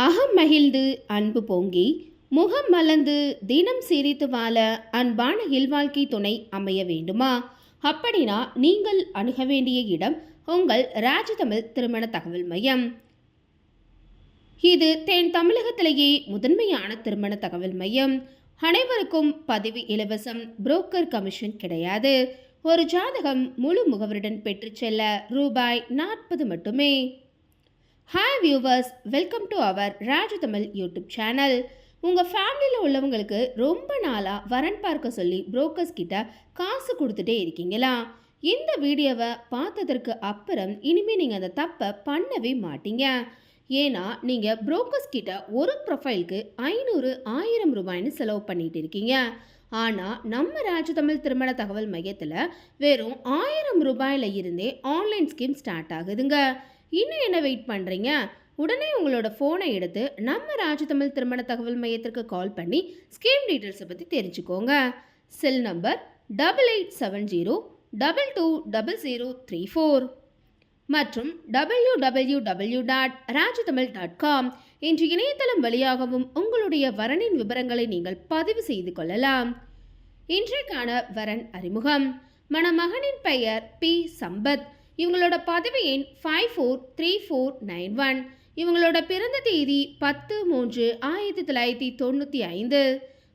அகம் மகிழ்ந்து அன்பு பொங்கி முகம் மலர்ந்து தினம் சிரித்து வாழ அன்பான இல்வாழ்க்கை துணை அமைய வேண்டுமா? அப்படின்னா நீங்கள் அணுக வேண்டிய இடம் உங்கள் ராஜதமிழ் திருமண தகவல் மையம். இது தென் தமிழகத்திலேயே முதன்மையான திருமண தகவல் மையம். அனைவருக்கும் பதிவு இலவசம் புரோக்கர் கமிஷன் கிடையாது. ஒரு ஜாதகம் முழு முகவருடன் பெற்றுச் செல்ல ரூபாய் நாற்பது மட்டுமே. Hi viewers welcome to our Rajatamil YouTube channel உங்கள் ஃபேமிலியில் உள்ளவங்களுக்கு ரொம்ப நாளாக வரன் பார்க்க சொல்லி புரோக்கர்ஸ் கிட்ட காசு கொடுத்துட்டே இருக்கீங்களா? இந்த வீடியோவை பார்த்ததற்கு அப்புறம் இனிமேல் நீங்கள் அந்த தப்பை பண்ணவே மாட்டீங்க. ஏன்னா நீங்கள் புரோக்கர்ஸ் கிட்ட ஒரு ப்ரொஃபைலுக்கு ஐநூறு ஆயிரம் ரூபாய்னு செலவு பண்ணிகிட்டு இருக்கீங்க. ஆனால் நம்ம ராஜதமிழ் திருமண தகவல் மையத்தில் வெறும் ஆயிரம் ரூபாயில் இருந்தே ஆன்லைன் ஸ்கீம் ஸ்டார்ட் ஆகுதுங்க. இன்னும் என்ன வெயிட் பண்ணுறீங்க உடனே உங்களோட ஃபோனை எடுத்து நம்ம ராஜதமிழ் திருமண தகவல் மையத்திற்கு கால் பண்ணி ஸ்கீம் டீட்டெயில்ஸை பற்றி தெரிஞ்சுக்கோங்க. Cell number double eight seven zero double two double zero three four மற்றும் W W W dot Rajatamil dot com என்ற இணையதளம் வழியாகவும் உங்களுடைய வரனின் விவரங்களை நீங்கள் பதிவு செய்து கொள்ளலாம். இன்றைக்கான வரன் அறிமுகம். மணமகனின் பெயர் பி. சம்பத். இவங்களோட பதவி எண் five four three four nine one இவங்களோட பிறந்த தேதி பத்து மூன்று ஆயிரத்தி தொள்ளாயிரத்தி தொண்ணூற்றி ஐந்து.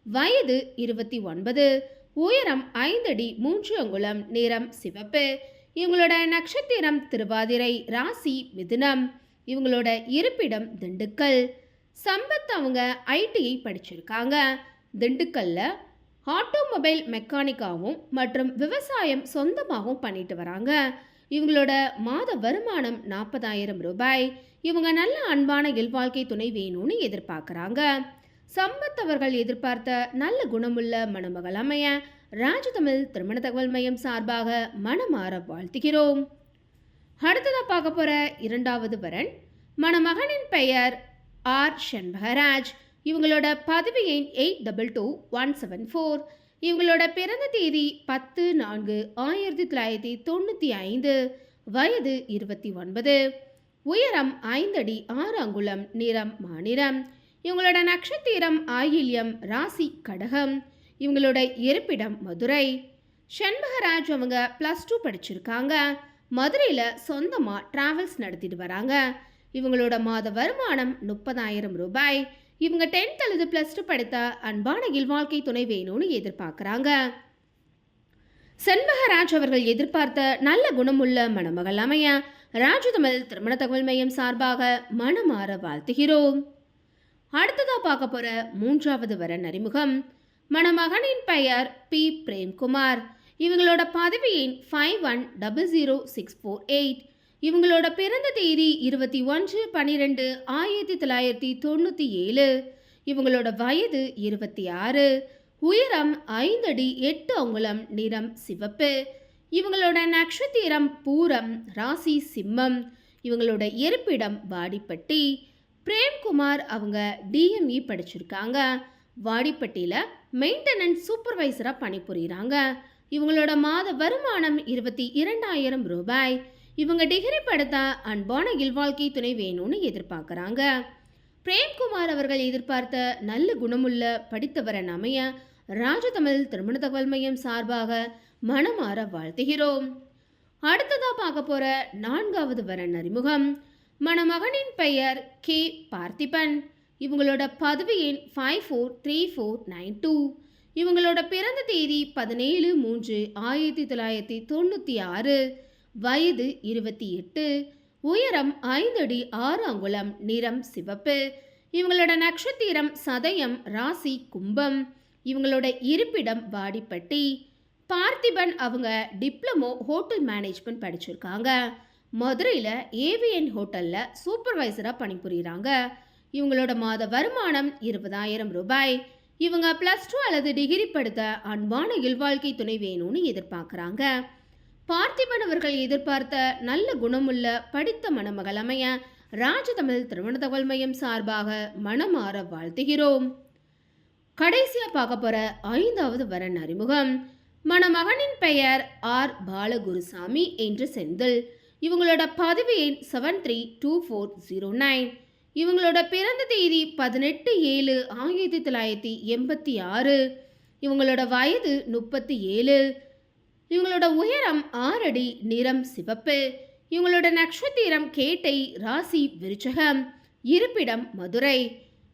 வயது இருபத்தி ஒன்பது. உயரம் ஐந்தடி மூன்று அங்குலம் நிறம் சிவப்பு. இவங்களோட நட்சத்திரம் திருவாதிரை ராசி மிதுனம். இவங்களோட இருப்பிடம் திண்டுக்கல். சம்பத் அவங்க ஐடிஐ படிச்சிருக்காங்க. திண்டுக்கல்ல ஆட்டோமொபைல் மெக்கானிக்காகவும் மற்றும் விவசாயம் சொந்தமாகவும் பண்ணிட்டு வராங்க. இவங்களோட மாத வருமானம் நாற்பதாயிரம் ரூபாய். இவங்க நல்ல அன்பான இல்வாழ்க்கை துணை வேணும்னு எதிர்பார்க்குறாங்க. சம்பத் அவர்கள் எதிர்பார்த்த நல்ல குணமுள்ள மணமகள் அமைய ராஜதமிழ் திருமண தகவல் மையம் சார்பாக மனமாற வாழ்த்துகிறோம். அடுத்ததாக பார்க்க போகிற இரண்டாவது வரன் மணமகனின் பெயர் ஆர். செண்பகராஜ். இவங்களோட பதவி எண் eight double two one seven four. இவங்களோட பிறந்த தேதி பத்து நான்கு ஆயிரத்தி தொள்ளாயிரத்தி தொண்ணூற்றி ஐந்து வயது இருபத்தி ஒன்பது. உயரம் ஐந்தடி ஆறு அங்குலம் நிறம் மாநிறம் இவங்களோட நட்சத்திரம் ஆயில்யம் ராசி கடகம். இவங்களோட இருப்பிடம் மதுரை. செண்பகராஜ் அவங்க ப்ளஸ் டூ படிச்சிருக்காங்க. மதுரையில் சொந்தமாக ட்ராவல்ஸ் நடத்திட்டு வராங்க. இவங்களோட மாத வருமானம் முப்பதாயிரம் ரூபாய். இவங்க டென்த் அல்லது ப்ளஸ் டூ படித்த அன்பான இல்வாழ்க்கை துணை வேணும்னு எதிர்பார்க்குறாங்க. செண்பகராஜ் அவர்கள் எதிர்பார்த்த நல்ல குணமுள்ள மணமகள் அமைய ராஜதமிழ் திருமண தகவல் மையம் சார்பாக மனமாற வாழ்த்துகிறோம். அடுத்ததாக பார்க்க போகிற மூன்றாவது வர அறிமுகம் மணமகனின் பெயர் பி பிரேம்குமார். இவங்களோட பதவியின் five one double zero six four eight இவங்களோட பிறந்த தேதி இருபத்தி ஒன்று பன்னிரெண்டு ஆயிரத்தி தொள்ளாயிரத்தி தொண்ணூற்றி ஏழு. இவங்களோட வயது இருபத்தி ஆறு. உயரம் ஐந்தடி எட்டு அங்குலம் நிறம் சிவப்பு. இவங்களோட நட்சத்திரம் பூரம் ராசி சிம்மம். இவங்களோட இருப்பிடம் வாடிப்பட்டி. பிரேம்குமார் அவங்க டிஎம்இ படிச்சிருக்காங்க. வாடிப்பட்டியில் மெயின்டெனன்ஸ் சூப்பர்வைசராக பணிபுரிகிறாங்க இவங்களோட மாத வருமானம் இருபத்தி இரண்டாயிரம் ரூபாய். இவங்க டிகிரி படுத்த அன்பான இல்வாழ்க்கை துணை வேணும்னு எதிர்பார்க்குறாங்க. பிரேம்குமார் அவர்கள் எதிர்பார்த்த நல்ல குணமுள்ள படித்தவரன் அமைய ராஜதமிழ் திருமண தகவல் மையம் சார்பாக மனமாற வாழ்த்துகிறோம். அடுத்ததா பார்க்க போற நான்காவது வரன் அறிமுகம் மணமகனின் பெயர் கே. பார்த்திபன். இவங்களோட பதவி எண் five four three four nine two இவங்களோட பிறந்த தேதி பதினேழு மூன்று ஆயிரத்தி தொள்ளாயிரத்தி தொண்ணூற்றி ஆறு. வயது இருபத்தி எட்டு உயரம் ஐந்து அடி ஆறு அங்குலம் நிறம் சிவப்பு. இவங்களோட நட்சத்திரம் சதயம் ராசி கும்பம். இவங்களோட இருப்பிடம் வாடிப்பட்டி. பார்த்திபன் அவங்க டிப்ளமோ ஹோட்டல் மேனேஜ்மெண்ட் படிச்சிருக்காங்க. மதுரையில் ஏவிஎன் ஹோட்டலில் சூப்பர்வைசராக பணிபுரிகிறாங்க இவங்களோட மாத வருமானம் இருபதாயிரம் ரூபாய். இவங்க ப்ளஸ் டூ அல்லது டிகிரி படுத்த அன்பான இல்வாழ்க்கை துணை வேணும்னு எதிர்பார்க்குறாங்க. பார்த்திபன் அவர்கள் எதிர்பார்த்த நல்ல குணமுள்ள படித்த மணமகள் அமைய ராஜதமிழ் திருமண தகவல் மையம் சார்பாக மனமாற வாழ்த்துகிறோம். கடைசியாக பார்க்க போற ஐந்தாவது வரன் அறிமுகம். மணமகனின் பெயர் ஆர். பாலகுருசாமி என்று செந்தில். இவங்களோட பதவி எண் seven three two four zero nine இவங்களோட பிறந்த தேதி பதினெட்டு ஏழு ஆயிரத்தி தொள்ளாயிரத்தி எண்பத்தி ஆறு. இவங்களோட வயது முப்பத்தி ஏழு. இவங்களோட உயரம் ஆறடி நிறம் சிவப்பு. இவங்களோட நட்சத்திரம் கேட்டை ராசி விருச்சகம். இருப்பிடம் மதுரை.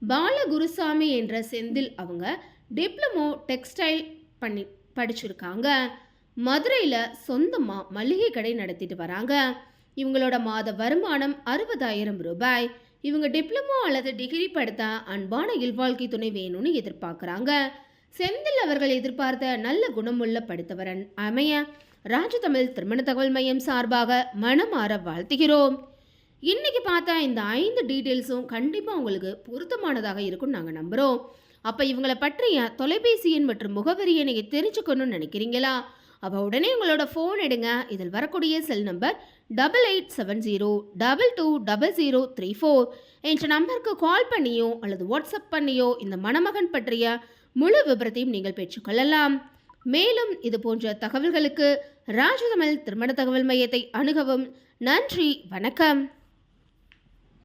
பாலகுருசாமி என்ற செந்தில் அவங்க டிப்ளமோ டெக்ஸ்டைல் பண்ணி படிச்சிருக்காங்க. மதுரையில் சொந்தமாக மளிகை கடை நடத்திட்டு வராங்க. இவங்களோட மாத வருமானம் அறுபதாயிரம் ரூபாய். இவங்க டிப்ளமோ அல்லது டிகிரி படுத்த அன்பான இல்வாழ்க்கை துணை வேணும்னு எதிர்பார்க்குறாங்க. செந்தில் அவர்கள் எதிர்பார்த்த நல்ல குணமுள்ள படித்தவரன் அமைய ராஜதமிழ் திருமண தகவல் மையம் சார்பாக மனமாற வாழ்த்துகிறோம். இன்னைக்கு பார்த்தா இந்த ஐந்து டீட்டெயில்ஸும் கண்டிப்பாக உங்களுக்கு பொருத்தமானதாக இருக்கும்னு நாங்கள் நம்புகிறோம் அப்போ இவங்களை பற்றிய தொலைபேசி எண் மற்றும் முகவரியை நீங்கள் தெரிஞ்சுக்கணும்னு நினைக்கிறீங்களா? அப்போ உடனே உங்களோட ஃபோன் எடுங்க. இதில் வரக்கூடிய cell number double eight seven zero double two double zero three four என்ற நம்பருக்கு கால் பண்ணியோ அல்லது வாட்ஸ்அப் பண்ணியோ இந்த மணமகன் பற்றிய முழு விபரத்தையும் நீங்கள் பெற்றுக்கொள்ளலாம் மேலும் இது போன்ற தகவல்களுக்கு ராஜதமிழ் திருமண தகவல் மையத்தை அணுகவும். நன்றி வணக்கம்.